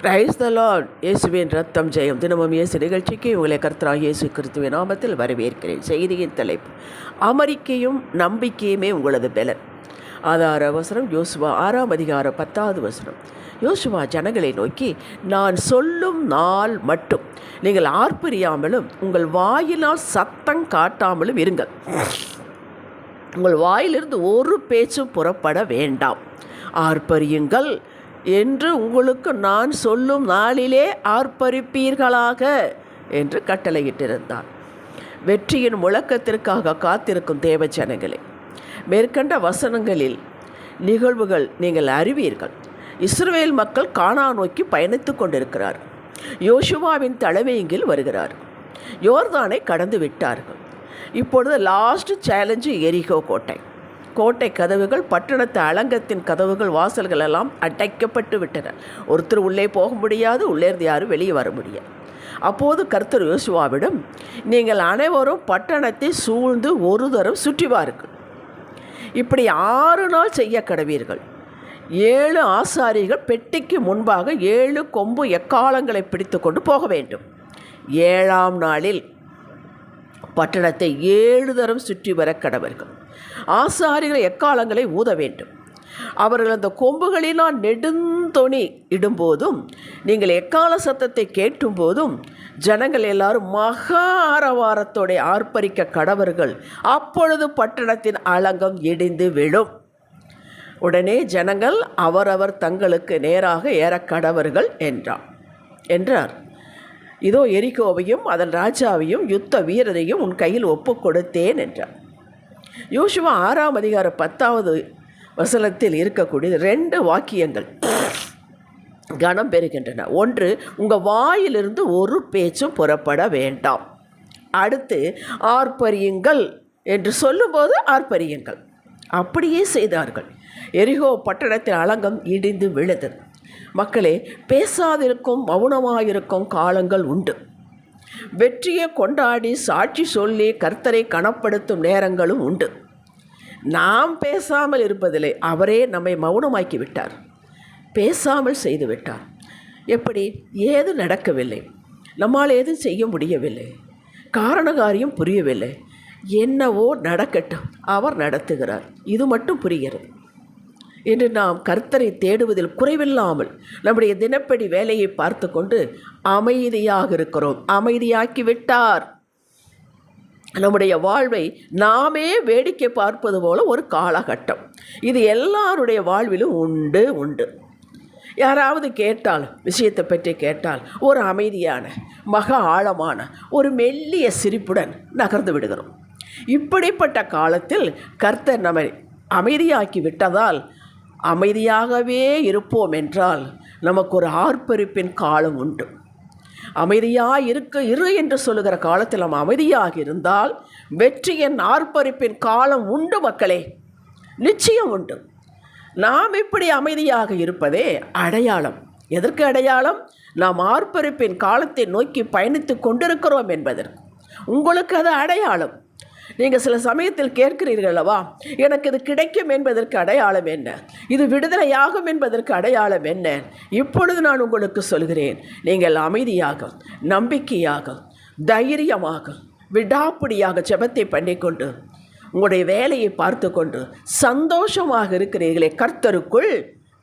Praise the Lord இயேசுவின் ரத்தம் ஜெயம். தினமும் இயேசு நிகழ்ச்சிக்கு உங்களை கர்த்தராக இயேசு கிறிஸ்துவின் நாமத்தில் வரவேற்கிறேன். செய்தியின் தலைப்பு அமெரிக்கையும் நம்பிக்கையுமே உங்களது பலன். ஆதார அவசரம் யோசுவா ஆறாம் அதிகாரம் பத்தாவது வசனம். யோசுவா ஜனங்களை நோக்கி நான் சொல்லும் நாள் மட்டும். நீங்கள் ஆர்ப்பரியாமலும் உங்கள் வாயினால் சத்தம் காட்டாமலும் இருங்கள். உங்கள் வாயிலிருந்து ஒரு பேச்சும் புறப்பட வேண்டாம். ஆர்ப்பரியுங்கள் என்று உங்களுக்கு நான் சொல்லும் நாளிலே ஆர்ப்பரிப்பீர்களாக என்று கட்டளையிட்டிருந்தான். வெற்றியின் முழக்கத்திற்காக காத்திருக்கும் தேவ ஜனங்களே மேற்கண்ட வசனங்களில் நிகழ்வுகள் நீங்கள் அறிவீர்கள். இஸ்ரேல் மக்கள் கானா நோக்கி பயணித்து கொண்டிருக்கிறார். யோசுவாவின் தலைமையிங்கில் வருகிறார். யோர்தானை கடந்து விட்டார்கள் இப்பொழுது லாஸ்ட் சேலஞ்சு எரிகோ கோட்டை. கோட்டை கதவுகள் பட்டணத்து அலங்கத்தின் கதவுகள் வாசல்கள் எல்லாம் அடைக்கப்பட்டு விட்டன. ஒருத்தர் உள்ளே போக முடியாது உள்ளேர்ந்து யாரும் வெளியே வர முடியாது. அப்போது கர்த்தர் யோசுவாவிடம் நீங்கள் அனைவரும் பட்டணத்தை சூழ்ந்து ஒரு தரம் சுற்றி வாருங்கள். இப்படி ஆறு நாள் செய்ய கடவீர்கள். ஏழு ஆசாரிகள் பெட்டிக்கு முன்பாக ஏழு கொம்பு எக்காலங்களை பிடித்து கொண்டு போக வேண்டும். ஏழாம் நாளில் பட்டணத்தை ஏழு தரம் சுற்றி வர கடவர்கள். ஆசாரிகள் எக்காலங்களை ஊத வேண்டும். அவர்கள் அந்த கொம்புகளினால் நெடுந்தொணி இடும்போதும் நீங்கள் எக்கால சத்தத்தை கேட்டும் போதும் ஜனங்கள் எல்லாரும் மகா ஆரவாரத்தோட ஆர்ப்பரிக்க கடவர்கள் அப்பொழுது பட்டணத்தின் அலங்கம் இடிந்து விழும். உடனே ஜனங்கள் அவரவர் தங்களுக்கு நேராக ஏற கடவர்கள் என்றார். என்றார். இதோ எரிகோவையும் அதன் ராஜாவையும் யுத்த வீரரையும் உன் கையில் ஒப்புக் கொடுத்தேன் என்றார். யோசுவா ஆறாம் அதிகார பத்தாவது வசனத்தில் இருக்கக்கூடிய ரெண்டு வாக்கியங்கள் கனம் பெறுகின்றன. ஒன்று உங்கள் வாயிலிருந்து ஒரு பேச்சும் புறப்பட வேண்டாம். அடுத்து ஆர்ப்பரியுங்கள் என்று சொல்லும்போது ஆர்ப்பரியுங்கள். அப்படியே செய்தார்கள். எரிகோ பட்டணத்தில் அலங்கம் இடிந்து விழுது மக்களே பேசாதிருக்கும் மௌனமாயிருக்கும் காலங்கள் உண்டு. வெற்றியை கொண்டாடி சாட்சி சொல்லி கர்த்தரை கனப்படுத்தும் நேரங்களும் உண்டு. நாம் பேசாமல் இருப்பதில்லை அவரே நம்மை மௌனமாக்கி விட்டார் பேசாமல் செய்து விட்டார் எப்படி? ஏது நடக்கவில்லை. நம்மால் எதுவும் செய்ய முடியவில்லை. காரணகாரியம் புரியவில்லை. என்னவோ நடக்கட்டும் அவர் நடத்துகிறார். இது மட்டும் புரிகிறது. என்று நாம் கர்த்தரை தேடுவதில் குறைவில்லாமல் நம்முடைய தினப்படி வேலையை பார்த்து கொண்டு அமைதியாக இருக்கிறோம். அமைதியாக்கி விட்டார். நம்முடைய வாழ்வை நாமே வேடிக்கை பார்ப்பது போல ஒரு காலகட்டம். இது எல்லாருடைய வாழ்விலும் உண்டு உண்டு. யாராவது கேட்டால் விஷயத்தை பற்றி கேட்டால் ஒரு அமைதியான மக ஆழமான ஒரு மெல்லிய சிரிப்புடன் நகர்ந்து விடுகிறோம். இப்படிப்பட்ட காலத்தில் கர்த்தர் நம்மை அமைதியாக்கி விட்டதால் அமைதியாகவே இருப்போம் என்றால் நமக்கு ஒரு ஆர்ப்பரிப்பின் காலம் உண்டு. அமைதியாக இருக்க இரு என்று சொல்லுகிற காலத்தில் நாம் அமைதியாக இருந்தால் வெற்றியின் ஆர்ப்பரிப்பின் காலம் உண்டு மக்களே. நிச்சயம் உண்டு. நாம் இப்படி அமைதியாக இருப்பதே அடையாளம். எதற்கு அடையாளம்? நாம் ஆர்ப்பரிப்பின் காலத்தை நோக்கி பயணித்து கொண்டிருக்கிறோம் என்பதற்கு. உங்களுக்கு அது அடையாளம். நீங்கள் சில சமயத்தில் கேட்கிறீர்கள் அல்லவா எனக்கு இது கிடைக்கும் என்பதற்கு அடையாளம் என்ன? இது விடுதலையாகும் என்பதற்கு அடையாளம் என்ன? இப்பொழுது நான் உங்களுக்கு சொல்கிறேன். நீங்கள் அமைதியாக நம்பிக்கையாக தைரியமாக விடாப்பிடியாக ஜபத்தை பண்ணிக்கொண்டு உங்களுடைய வேலையை பார்த்து கொண்டு சந்தோஷமாக இருக்கிறீர்களே கர்த்தருக்குள்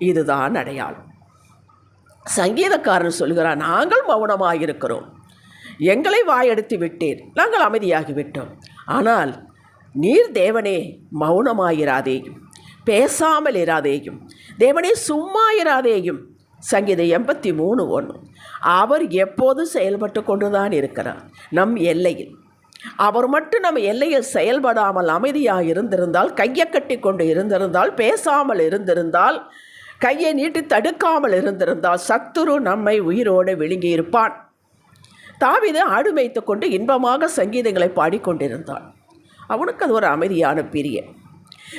இதுதான் அடையாளம். சங்கீதக்காரன் சொல்கிறார் நாங்கள் மௌனமாக இருக்கிறோம் எங்களை வாயெடுத்து விட்டீர். நாங்கள் அமைதியாகிவிட்டோம். ஆனால் நீர் தேவனே மௌனமாயிராதேயும் பேசாமல் இராதேயும். தேவனே சும்மா இராதேயும் சங்கீதம் எண்பத்தி மூணு ஒன்று. அவர் எப்போதும் செயல்பட்டு கொண்டுதான் இருக்கிறார்? நம் எல்லையில். அவர் மட்டும் நம்ம எல்லையில் செயல்படாமல் அமைதியாக இருந்திருந்தால் கையை கட்டி கொண்டு இருந்திருந்தால் பேசாமல் இருந்திருந்தால் கையை நீட்டி தடுக்காமல் இருந்திருந்தால் சத்துரு நம்மை உயிரோடு விழுங்கியிருப்பான். தாவிது ஆடு மேய்த்து கொண்டு இன்பமாக சங்கீதங்களை பாடிக்கொண்டிருந்தான். அவனுக்கு அது ஒரு அமைதியான பிரிய.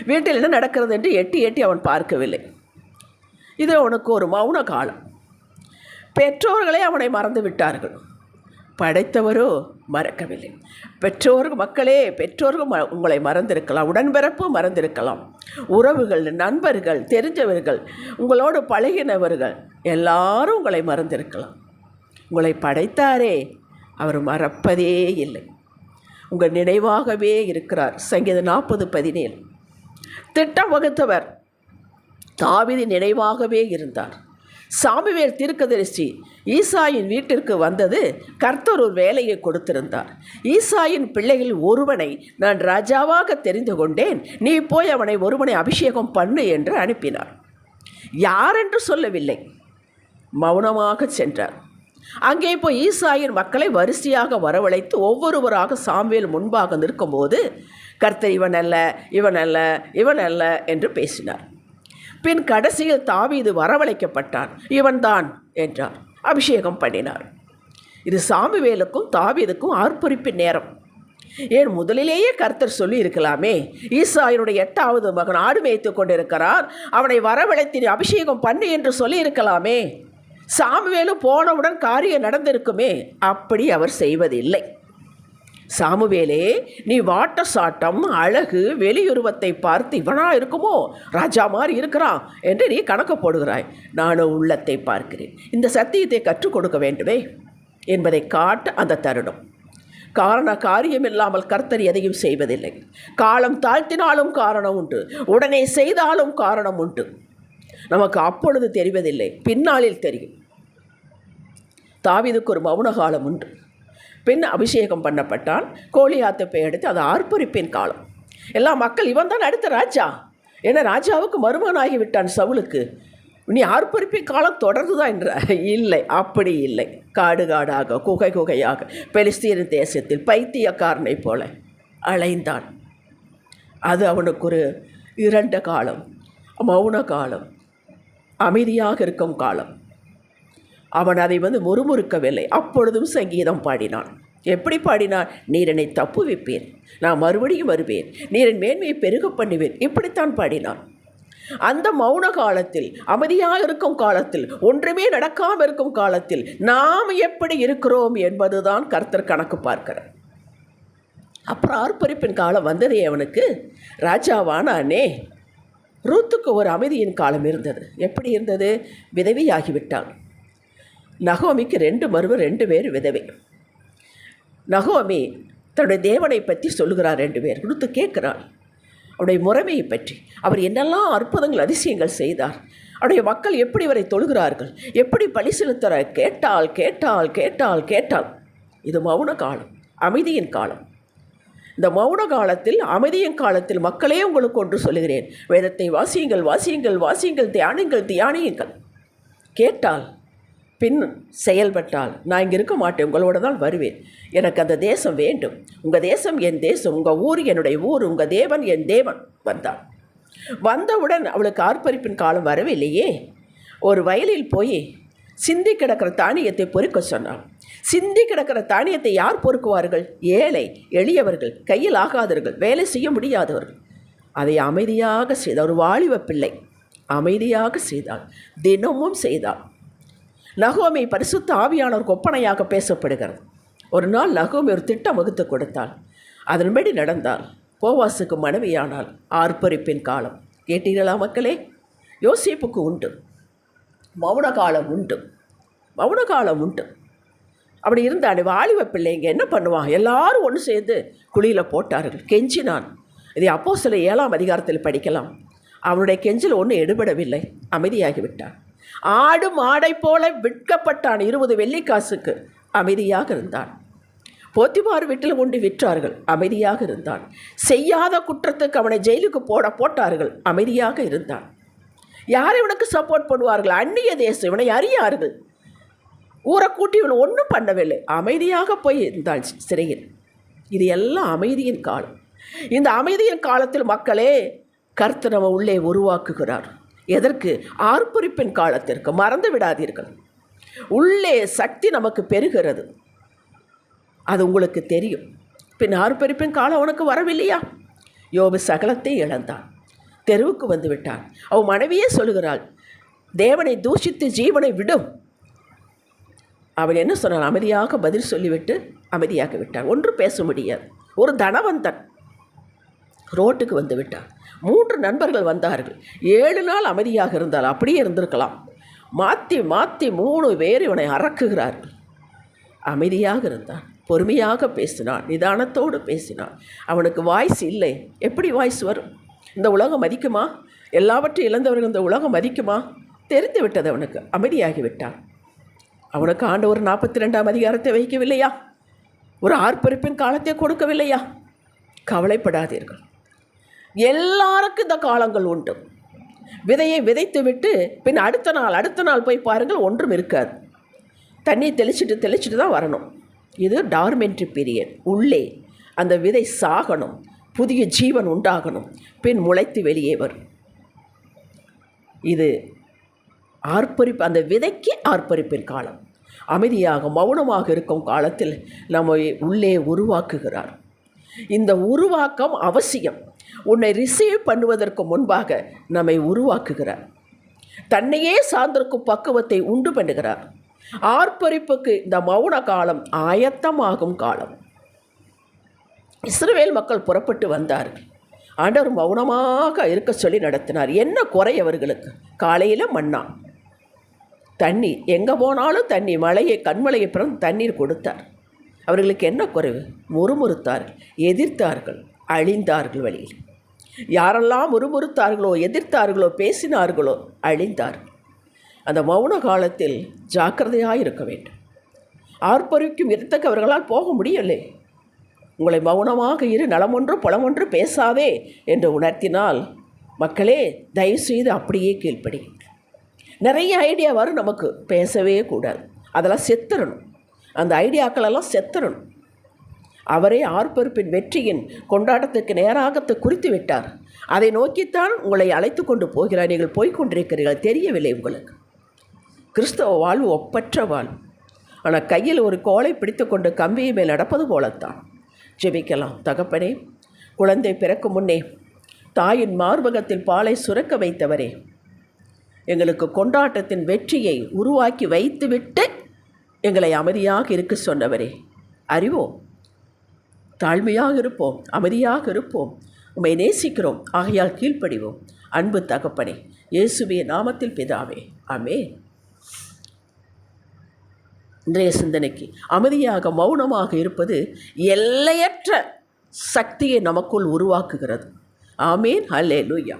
வீட்டில் என்ன நடக்கிறது என்று எட்டி எட்டி அவன் பார்க்கவில்லை. இது அவனுக்கு ஒரு மௌன காலம். பெற்றோர்களே அவனை மறந்து விட்டார்கள். படைத்தவரோ மறக்கவில்லை. பெற்றோர்கள் மக்களே பெற்றோர்கள் ம உங்களை மறந்திருக்கலாம். உடன்பிறப்பு மறந்திருக்கலாம். உறவுகள் நண்பர்கள் தெரிஞ்சவர்கள் உங்களோடு பழகினவர்கள் எல்லாரும் உங்களை மறந்திருக்கலாம். உங்களை படைத்தாரே. அவர் மறப்பதே இல்லை. உங்கள் நினைவாகவே இருக்கிறார். சங்கீதம் நாற்பது பதினேழு. திட்டம் வகுத்தவர் தாவிதி நினைவாகவே இருந்தார். சாமிவேல் தீர்க்கதரிசி ஈசாயின் வீட்டிற்கு வந்தது கர்த்தர் ஒரு வேலையை கொடுத்திருந்தார். ஈசாயின் பிள்ளைகள் ஒருவனை நான் ராஜாவாக தெரிந்து கொண்டேன். நீ போய் அவனை ஒருவனை அபிஷேகம் பண்ணு என்று அனுப்பினார். யாரென்று சொல்லவில்லை. மௌனமாக சென்றார். அங்கே போய் ஈசாயின் மக்களை வரிசையாக வரவழைத்து ஒவ்வொருவராக சாமுவேல் முன்பாக நிற்கும்போது கர்த்தர் இவன் அல்ல இவன் அல்ல இவன் அல்ல என்று பேசினார். பின் கடைசியில் தாவீது வரவழைக்கப்பட்டான். இவன்தான் என்றார். அபிஷேகம் பண்ணினார். இது சாமுவேலுக்கும் தாவீதுக்கும் ஆர்ப்பரிப்பின் நேரம். ஏன் முதலிலேயே கர்த்தர் சொல்லி இருக்கலாமே ஈசாயினுடைய எட்டாவது மகன் ஆடு மேய்த்து கொண்டிருக்கிறார். அவனை வரவழைத்து நீ அபிஷேகம் பண்ணு என்று சொல்லி இருக்கலாமே சாமுவேலும் போனவுடன் காரியம் நடந்திருக்குமே அப்படி அவர் செய்வதில்லை. சாமுவேலே நீ வாட்ட சாட்டம் அழகு வெளியுருவத்தை பார்த்து இவனா இருக்குமோ? ராஜா மாதிரி இருக்கிறான் என்று நீ கணக்கு போடுகிறாய். நானும் உள்ளத்தை பார்க்கிறேன். இந்த சத்தியத்தை கற்றுக் கொடுக்க வேண்டுமே என்பதை காட்ட அந்த தருணம். காரண காரியம் இல்லாமல் கர்த்தர் எதையும் செய்வதில்லை. காலம் தாழ்த்தினாலும் காரணம் உண்டு. உடனே செய்தாலும் காரணம் உண்டு. நமக்கு அப்பொழுது தெரிவதில்லை. பின்னாளில் தெரியும். தாவிதுக்கு ஒரு மௌன காலம் உண்டு. பின் அபிஷேகம் பண்ணப்பட்டால் கோழியாத்தை எடுத்து அது ஆர்ப்பரிப்பின் காலம். எல்லா மக்கள் இவன் தான் அடுத்த ராஜா. ஏன்னா ராஜாவுக்கு மருமகனாகி விட்டான் சவுலுக்கு. நீ ஆர்ப்பரிப்பின் காலம் தொடர்ந்துதான் என்ற. இல்லை அப்படி இல்லை. காடு காடாக குகை குகையாக பெலிஸ்தீன தேசத்தில் பைத்தியக்காரனை போல அலைந்தான். அது அவனுக்கு ஒரு இரண்ட காலம் மௌன காலம் அமைதியாக இருக்கும் காலம். அவன் அதை வந்து முறுமுறுக்கவில்லை. அப்பொழுதும் சங்கீதம் பாடினான். எப்படி பாடினான் நீர் என்னை தப்புவிப்பேன். நான் மறுபடியும் வருவேன். நீரின் மேன்மையை பெருக பண்ணுவேன். இப்படித்தான் பாடினான். அந்த மௌன காலத்தில் அமைதியாக இருக்கும் காலத்தில் ஒன்றுமே நடக்காமல் இருக்கும் காலத்தில் நாம் எப்படி இருக்கிறோம் என்பதுதான் கர்த்தர் கணக்கு பார்க்கிறார். அப்புறம் ஆர்ப்பரிப்பின் காலம் வந்ததே அவனுக்கு. ராஜாவானானே ரூத்துக்கு ஒரு அமைதியின் காலம் இருந்தது. எப்படி இருந்தது? விதவியாகிவிட்டான். நகோமிக்கு ரெண்டு மருவர் ரெண்டு பேர் விதவை. நகோமி தன்னுடைய தேவனை பற்றி சொல்லுகிறார் ரெண்டு பேர். கொடுத்து கேட்குறாள். அவருடைய முறைமையை பற்றி. அவர் என்னெல்லாம் அற்புதங்கள் அதிசயங்கள் செய்தார். அவருடைய மக்கள் எப்படி இவரை தொழுகிறார்கள்? எப்படி பலி செலுத்துற கேட்டால் கேட்டால் கேட்டால் கேட்டால். இது மௌன காலம் அமைதியின் காலம். இந்த மௌன காலத்தில் அமைதியின் காலத்தில் மக்களே உங்களுக்கு ஒன்று சொல்லுகிறேன். வேதத்தை வாசியுங்கள் வாசியுங்கள் வாசியுங்கள் தியானுங்கள் தியானியுங்கள். கேட்டால் பின் செயல்பட்டால் நான் இங்கே இருக்க மாட்டேன் உங்களோட தான் வருவேன். எனக்கு அந்த தேசம் வேண்டும். உங்கள் தேசம் என் தேசம் உங்கள் ஊர் என்னுடைய ஊர் உங்கள் தேவன் என் தேவன் வந்தான் வந்தவுடன் அவளுக்கு ஆர்ப்பரிப்பின் காலம் வரவில்லையே. ஒரு வயலில் போய் சிந்தி கிடக்கிற தானியத்தை பொறுக்க சொன்னாள். சிந்தி கிடக்கிற தானியத்தை யார் பொறுக்குவார்கள்? ஏழை எளியவர்கள் கையில் ஆகாதவர்கள் வேலை செய்ய முடியாதவர்கள். அதை அமைதியாக செய்த ஒரு வாலிப பிள்ளை அமைதியாக செய்தாள். தினமும் செய்தாள். நகோமை பரிசுத்த ஆவியானவர் ஒப்பனையாக பேசப்படுகிறது. ஒரு நாள் நகோமி ஒரு திட்டம் வகுத்து கொடுத்தாள். அதன்படி நடந்தால் போவாசுக்கு மனைவியானால் ஆர்ப்பரிப்பின் காலம். கேட்டீர்களா மக்களே? யோசிப்புக்கு உண்டு. மௌன காலம் உண்டு. மௌன காலம் உண்டு. அப்படி இருந்தான் வாலிப பிள்ளைங்க என்ன பண்ணுவான் எல்லாரும் ஒன்று சேர்ந்து குழியில் போட்டார்கள். கெஞ்சினான். இதை அப்போ சில ஏழாம் அதிகாரத்தில் படிக்கலாம். அவனுடைய கெஞ்சில் ஒன்றும் எடுபடவில்லை. அமைதியாகிவிட்டான் ஆடு மாடை போல விற்கப்பட்டான். இருபது வெள்ளிக்காசுக்கு அமைதியாக இருந்தான். போத்திபார் வீட்டில் கொண்டு விற்றார்கள். அமைதியாக இருந்தான். செய்யாத குற்றத்துக்கு அவனை ஜெயிலுக்கு போட போட்டார்கள். அமைதியாக இருந்தான். யார் இவனுக்கு சப்போர்ட் பண்ணுவார்கள்? அந்நிய தேசம். இவனை அறியார்கள். ஊரை கூட்டி இவன் ஒன்றும் பண்ணவில்லை. அமைதியாக போய் இருந்தாள் சிறையில். இது எல்லாம் அமைதியின் காலம். இந்த அமைதியின் காலத்தில் மக்களே கர்த்தர் நம்ம உள்ளே உருவாக்குகிறார். எதற்கு? ஆர்ப்பரிப்பின் காலத்திற்கு. மறந்து விடாதீர்கள். உள்ளே சக்தி நமக்கு பெறுகிறது. அது உங்களுக்கு தெரியும். பின் ஆர்ப்பரிப்பின் காலம் உனக்கு வரவில்லையா? யோபு சகலத்தை இழந்தான். தெருவுக்கு வந்து விட்டான். அவன் மனைவியே சொல்லுகிறாள் தேவனை தூஷித்து ஜீவனை விடும். அவன் என்ன சொன்னான் அமைதியாக பதில் சொல்லிவிட்டு அமைதியாக விட்டான் ஒன்றும் பேச முடியாது. ஒரு தனவந்தன் ரோட்டுக்கு வந்து விட்டான் மூன்று நண்பர்கள் வந்தார்கள். ஏழு நாள் அமைதியாக இருந்தால் அப்படியே இருந்திருக்கலாம். மாற்றி மாற்றி மூணு பேர் இவனை அறக்குகிறார்கள். அமைதியாக இருந்தான். பொறுமையாக பேசினான். நிதானத்தோடு பேசினான். அவனுக்கு வாய்ஸ் இல்லை. எப்படி வாய்ஸ் வரும்? இந்த உலகம் மதிக்குமா? எல்லாவற்றையும் இழந்தவர்கள் இந்த உலகம் மதிக்குமா? தெரிந்து விட்டது அவனுக்கு. அமைதியாகி விட்டான். அவனுக்கு ஆண்டவர் நாற்பத்தி ரெண்டாம் அதிகாரத்தை வைக்கவில்லையா ஒரு ஆர்ப்பரிப்பின் காலத்தை கொடுக்கவில்லையா? கவலைப்படாதீர்கள். எல்லாருக்கும் இந்த காலங்கள் உண்டு. விதையை விதைத்து விட்டு பின் அடுத்த நாள் அடுத்த நாள் போய் பாருங்கள் ஒன்றும் இருக்காது. தண்ணி தெளிச்சிட்டு தெளிச்சிட்டு தான் வரணும். இது டார்மெண்ட்ரி பீரியட் உள்ளே அந்த விதை சாகணும். புதிய ஜீவன் உண்டாகணும். பின் முளைத்து வெளியே வரும். இது ஆர்ப்பரிப்பு அந்த விதைக்கு ஆர்ப்பரிப்பின் காலம். அமைதியாக மௌனமாக இருக்கும் காலத்தில் நம்மை உள்ளே உருவாக்குகிறார். இந்த உருவாக்கம் அவசியம். உன்னை ரிசீவ் பண்ணுவதற்கு முன்பாக நம்மை உருவாக்குகிறார். தன்னையே சார்ந்திருக்கும் பக்குவத்தை உண்டு பண்ணுகிறார். ஆர்ப்பரிப்புக்கு இந்த மௌன காலம் ஆயத்தமாகும் காலம். இஸ்ரவேல் மக்கள் புறப்பட்டு வந்தார்கள் ஆண்டவர் மௌனமாக இருக்க சொல்லி நடத்தினார். என்ன குறை அவர்களுக்கு? காலையில் மன்னா. தண்ணி. எங்கே போனாலும் தண்ணி. மழையை கண்மலையை பிறந்து தண்ணீர் கொடுத்தார். அவர்களுக்கு என்ன குறைவு? முறுமுறுத்தார்கள். எதிர்த்தார்கள். அழிந்தார்கள் வழியில். யாரெல்லாம் முறுமுறுத்தார்களோ எதிர்த்தார்களோ பேசினார்களோ அழிந்தார்கள் அந்த மௌன காலத்தில் ஜாக்கிரதையாக இருக்க வேண்டும். ஆர்ப்பரிக்கும் இடத்துக்கு அவர்களால் போக முடியலை உங்களை மௌனமாக இரு நலமொன்று புலமொன்று பேசாதே என்று உணர்த்தினால் மக்களே தயவுசெய்து அப்படியே கீழ்ப்படி நிறைய ஐடியா வரும் நமக்கு. பேசவே கூடாது. அதெல்லாம் செத்துறணும். அந்த ஐடியாக்களெல்லாம் செத்துறணும். அவரே ஆர்ப்பரிப்பின் வெற்றியின் கொண்டாட்டத்துக்கு நேராகத்தை குறித்து விட்டார். அதை நோக்கித்தான் உங்களை அழைத்து கொண்டு போகிறார். நீங்கள் போய்கொண்டிருக்கிறீர்கள் தெரியவில்லை உங்களுக்கு. கிறிஸ்தவ வாழ்வு ஒப்பற்ற வாழ்வு. ஆனால் கையில் ஒரு கோலை பிடித்து கொண்டு கம்பியை மேல் நடப்பது போலத்தான். ஜெபிக்கலாம். தகப்பனே குழந்தை பிறக்கும் முன்னே தாயின் மார்பகத்தில் பாலை சுரக்க வைத்தவரே எங்களுக்கு கொண்டாட்டத்தின் வெற்றியை உருவாக்கி வைத்துவிட்டு எங்களை அமைதியாக இருக்க சொன்னவரே. அறிவோம். தாழ்மையாக இருப்போம். அமைதியாக இருப்போம். உம்மை நேசிக்கிறோம். ஆகையால் கீழ்ப்படிவோம். அன்பு தகப்பனே இயேசுவிய நாமத்தில் பிதாவே. ஆமே இன்றைய சிந்தனைக்கு அமைதியாக மௌனமாக இருப்பது எல்லையற்ற சக்தியை நமக்குள் உருவாக்குகிறது. ஆமேன். ஹல்லே லூயா